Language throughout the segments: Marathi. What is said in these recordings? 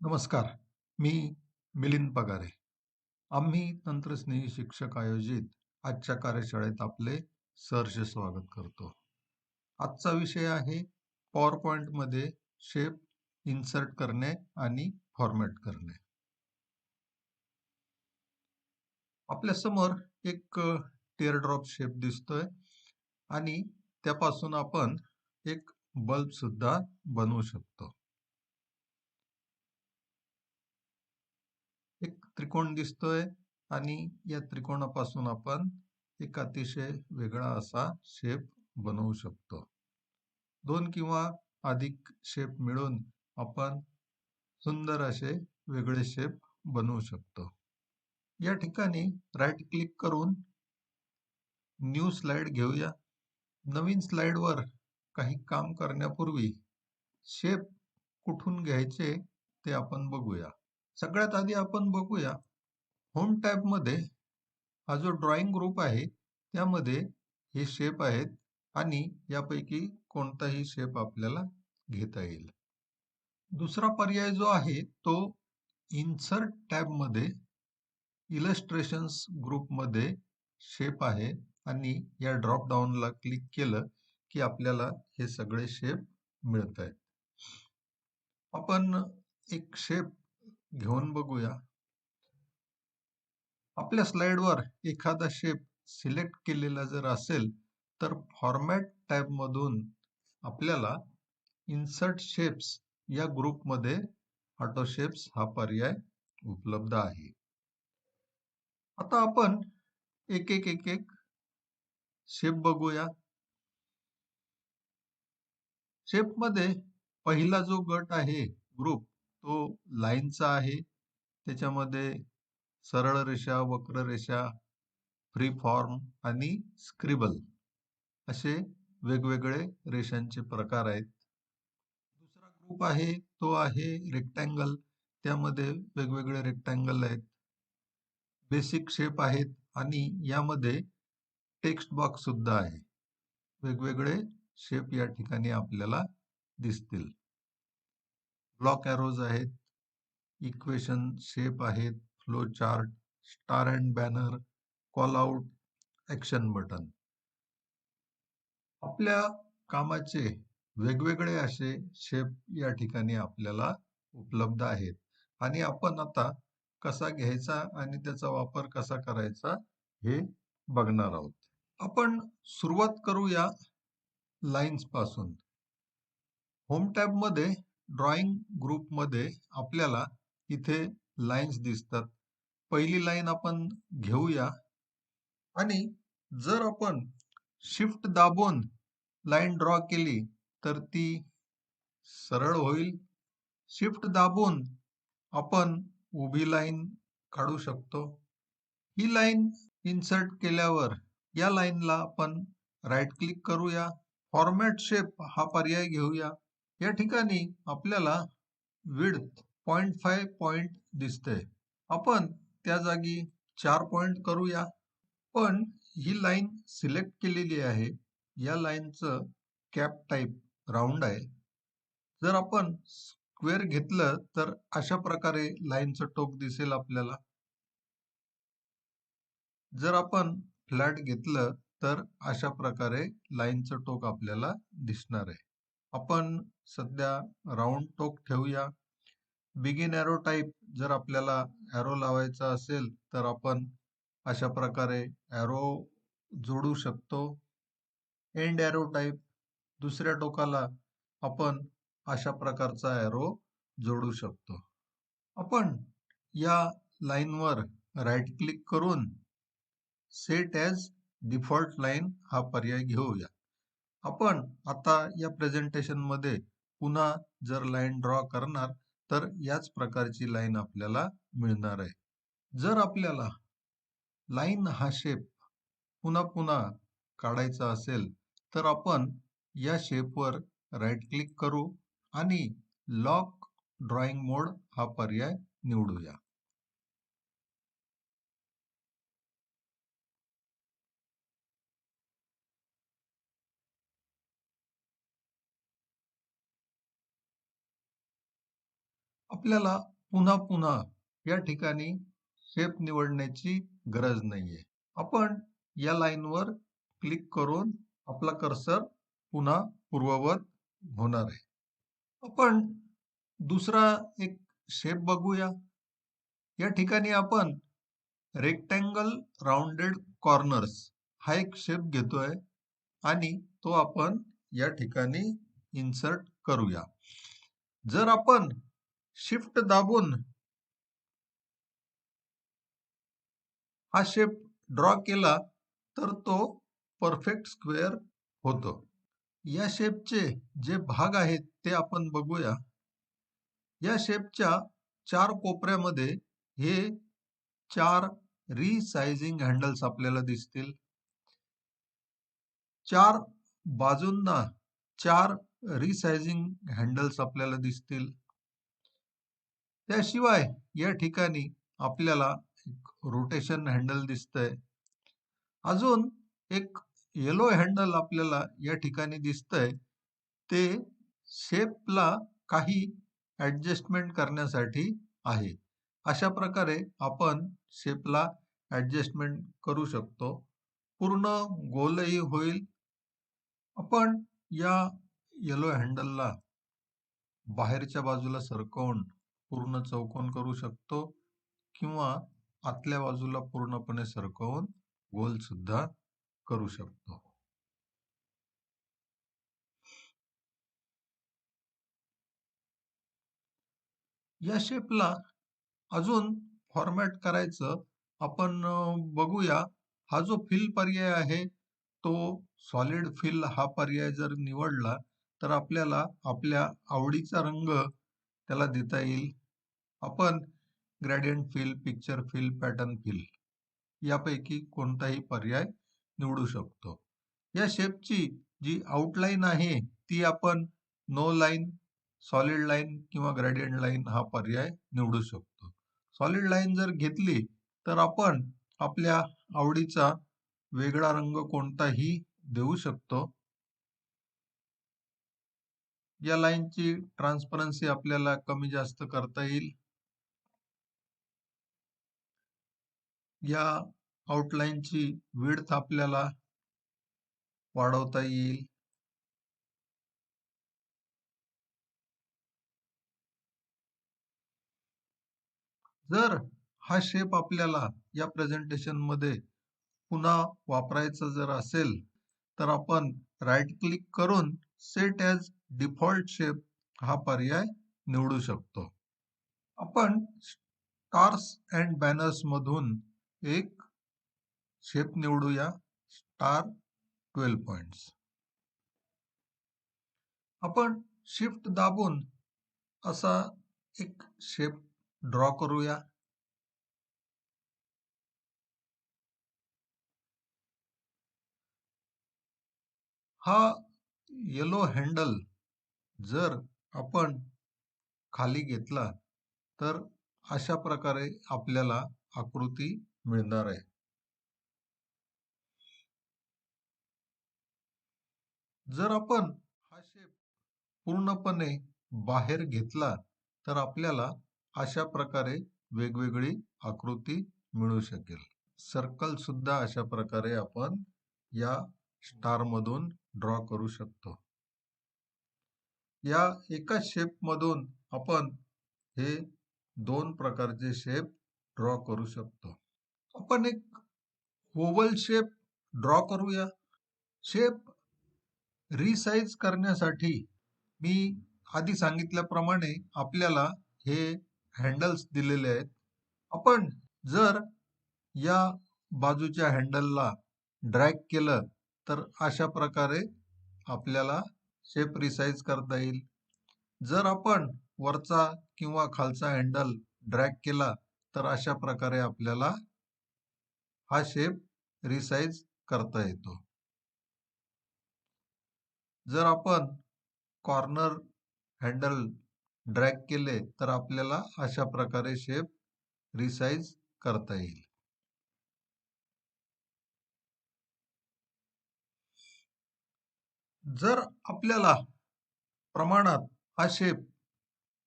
नमस्कार मी मिलिंद पगारे. आम्ही तंत्रस्नेही शिक्षक आयोजित आजच्या कार्यशाळेत आपले सहर्ष स्वागत करतो. आजचा विषय आहे पॉवर पॉईंटमध्ये शेप इन्सर्ट करणे आणि फॉर्मॅट करणे. आपल्यासमोर एक टिअर ड्रॉप शेप दिसतोय आणि त्यापासून आपण एक बल्ब सुद्धा बनवू शकतो एक त्रिकोण दिसतोय आणि या त्रिकोणापासून आपण एक अतिशय वेगळा असा शेप बनवू शकतो. दोन किंवा अधिक शेप मिळून आपण सुंदर असे वेगळे शेप बनवू शकतो. या ठिकाणी राईट क्लिक करून न्यू स्लाइड घेऊया. नवीन स्लाइडवर काही काम करण्यापूर्वी शेप कुठून घ्यायचे ते आपण बघूया. सगळ्यात आधी आपण बघूया. होम टॅबमध्ये हा जो ड्रॉइंग ग्रुप आहे त्यामध्ये हे शेप आहेत आणि यापैकी कोणताही शेप आपल्याला घेता येईल. दुसरा पर्याय जो आहे तो इन्सर्ट टॅबमध्ये इलस्ट्रेशन्स ग्रुपमध्ये शेप आहे आणि या ड्रॉप डाऊनला क्लिक केलं की आपल्याला हे सगळे शेप मिळत आहेत. आपण एक शेप घेऊन बघूया. आपल्या स्लाइडवर एखादा शेप सिलेक्ट केलेला जर असेल तर फॉर्मॅट टॅब मधून आपल्याला इन्सर्ट शेप्स या ग्रुपमध्ये ऑटो शेप्स हा पर्याय उपलब्ध आहे. आता आपण एक एक एक एक शेप बघूया. शेपमध्ये पहिला जो गट आहे ग्रुप तो लाईनचा आहे. त्याच्यामध्ये सरळ रेषा वक्र रेषा फ्री फॉर्म आणि स्क्रिबल असे वेगवेगळे रेषांचे प्रकार आहेत. दुसरा ग्रुप आहे तो आहे रेक्टँगल त्यामध्ये वेगवेगळे रेक्टँगल आहेत. बेसिक शेप आहेत आणि यामध्ये टेक्स्ट बॉक्स सुद्धा आहे. वेगवेगळे शेप या ठिकाणी आपल्याला दिसतील. ब्लॉक एरोज आहेत इक्वेशन शेप आहेत flow chart star and banner callout action button. आपल्या कामाचे वेगवेगळे असे शेप या ठिकाणी आपल्याला उपलब्ध आहेत. आणि आपण आता कसा घ्यायचा आणि त्याचा वापर कसा करायचा हे बघणार आहोत. आपण सुरुवात करूया लाईन्सपासून. होम टॅबमध्ये ड्रॉइंग ग्रुपमध्ये आपल्याला इथे लाईन्स दिसतात. पहिली लाईन आपण घेऊया. आणि जर आपण शिफ्ट दाबून लाईन ड्रॉ केली तर ती सरळ होईल. शिफ्ट दाबून आपण उभी लाईन काढू शकतो. ही लाईन इन्सर्ट केल्यावर या लाईनला आपण राईट क्लिक करूया. फॉर्मॅट शेप हा पर्याय घेऊया. या ठिकाणी आपल्याला विड्थ पॉइंट फाय पॉइंट दिसतंय. आपण त्या जागी चार पॉइंट करूया. पण ही लाईन सिलेक्ट केलेली आहे. या लाईनचं कॅप टाईप राऊंड आहे. जर आपण स्क्वेअर घेतलं तर अशा प्रकारे लाईनचं टोक दिसेल आपल्याला. जर आपण फ्लॅट घेतलं तर अशा प्रकारे लाईनचं टोक आपल्याला दिसणार आहे. आपण सध्या राऊंड टोक ठेवूया. बिगिन एरो टाईप जर आपल्याला एरो लावायचा असेल तर आपण अशा प्रकारे एरो जोडू शकतो. एंड एरो टाईप दुसऱ्या टोकाला आपण अशा प्रकारचा एरो जोडू शकतो. आपण या लाईनवर राईट क्लिक करून सेट ॲज डिफॉल्ट लाईन हा पर्याय घेऊया. आपण आता या प्रेझेंटेशनमध्ये पुन्हा जर लाईन ड्रॉ करणार तर याच प्रकारची लाईन आपल्याला मिळणार आहे. जर आपल्याला लाईन हा शेप पुन्हा पुन्हा काढायचा असेल तर आपण या शेपवर राईट क्लिक करू आणि लॉक ड्रॉइंग मोड हा पर्याय निवडूया. आपल्याला पुन्हा पुन्हा या ठिकाणी शेप निवडण्याची गरज नाहीये. आपण या लाईनवर क्लिक करून आपला कर्सर पुन्हा पूर्ववत होणार आहे. आपण दुसरा एक शेप बघूया. या ठिकाणी आपण रेक्टँगल राऊंडेड कॉर्नर्स हा एक शेप घेतोय आणि तो आपण या ठिकाणी इन्सर्ट करूया. जर आपण शिफ्ट दाबून. हा शेप ड्रॉ केला तर तो परफेक्ट स्क्वेअर होतो. या शेपचे जे भाग आहेत ते आपण बघूया. या शेपच्या चार कोपऱ्यामध्ये हे चार रिसाइजिंग हँडल्स आपल्याला दिसतील. चार बाजूंना चार रिसाइजिंग हँडल्स आपल्याला दिसतील. त्याशिवाय या ठिकाणी आपल्याला एक रोटेशन हँडल दिसतंय. अजून एक येलो हँडल आपल्याला या ठिकाणी दिसतंय. ते शेपला काही ऍडजस्टमेंट करण्यासाठी आहे. अशा प्रकारे आपण शेपला ऍडजस्टमेंट करू शकतो. पूर्ण गोलही होईल. आपण या येलो हँडलला बाहेरच्या बाजूला सरकवून पूर्ण चौकोन करू शकतो किंवा आतल्या बाजूला पूर्णपणे सरकवून गोल सुद्धा करू शकतो. या शेपला अजून फॉर्मॅट करायचं आपण बघूया. हा जो फिल पर्याय आहे तो सॉलिड फिल हा पर्याय जर निवडला तर आपल्याला आपल्या आवडीचा रंग त्याला देता येईल. आपण gradient fill picture fill pattern fill यापैकी कोणताही पर्याय निवडू शकतो. या शेपची जी आउटलाईन आहे ती आपण नो लाईन सॉलिड लाईन किंवा ग्रॅडियंट लाईन हा पर्याय निवडू शकतो. सॉलिड लाईन जर घेतली तर आपण आपल्या आवडीचा वेगळा रंग कोणताही देऊ शकतो. या लाईनची ट्रान्सपरन्सी आपल्याला कमी जास्त करता येईल. या आउटलाईनची विड्थ आपल्याला वाढवता येईल. जर हा शेप आपल्याला या प्रेझेंटेशनमध्ये पुन्हा वापरायचा जर असेल तर आपण राईट क्लिक करून सेट ॲज डिफॉल्ट शेप हा पर्याय निवडू शकतो. आपण स्टार्स अँड बॅनर्स मधून एक शेप निवडूया स्टार ट्वेल्व पॉइंट्स आपण शिफ्ट दाबून असा एक शेप ड्रॉ करूया. हा येलो हँडल जर आपण खाली घेतला तर अशा प्रकारे आपल्याला आकृती मिळणार आहे. जर आपण हा शेप पूर्णपणे बाहेर घेतला तर आपल्याला अशा प्रकारे वेगवेगळी आकृती मिळू शकेल. सर्कल सुद्धा अशा प्रकारे आपण या स्टार मधून ड्रॉ करू शकतो. या एका शेप मधून आपण हे दोन प्रकारचे शेप ड्रॉ करू शकतो. आपण एक ओवल शेप ड्रॉ करूया. शेप रिसाइज करण्यासाठी मी आधी सांगितल्याप्रमाणे आपल्याला हे हँडल्स दिलेले आहेत. आपण जर या बाजूच्या हँडलला ड्रॅग केलं तर अशा प्रकारे आपल्याला शेप रिसाईज करता येईल. जर आपण वरचा किंवा खालचा हँडल ड्रॅग केला तर अशा प्रकारे आपल्याला हा शेप रिसाईज करता येतो. जर आपण कॉर्नर हँडल ड्रॅग केले तर आपल्याला अशा प्रकारे शेप रिसाईज करता येईल. जर आपल्याला प्रमाणात हा शेप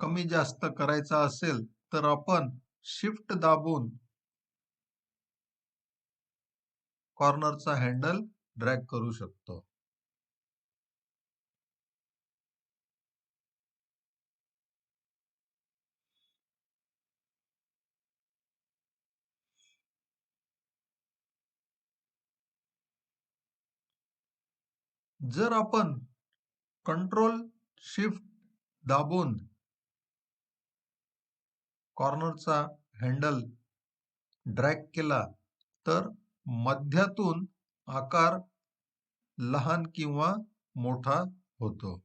कमी जास्त करायचा असेल तर आपण शिफ्ट दाबून कॉर्नरचा हँडल ड्रॅग करू शकतो. जर आपण कंट्रोल शिफ्ट दाबून कॉर्नरचा हँडल ड्रॅग केला तर मध्यातून आकार लहान किंवा मोठा होतो.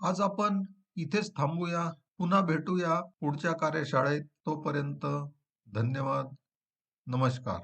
आज आपण इथेच थांबूया पुन्हा भेटूया पुढच्या कार्यशाळेत तोपर्यंत धन्यवाद. नमस्कार.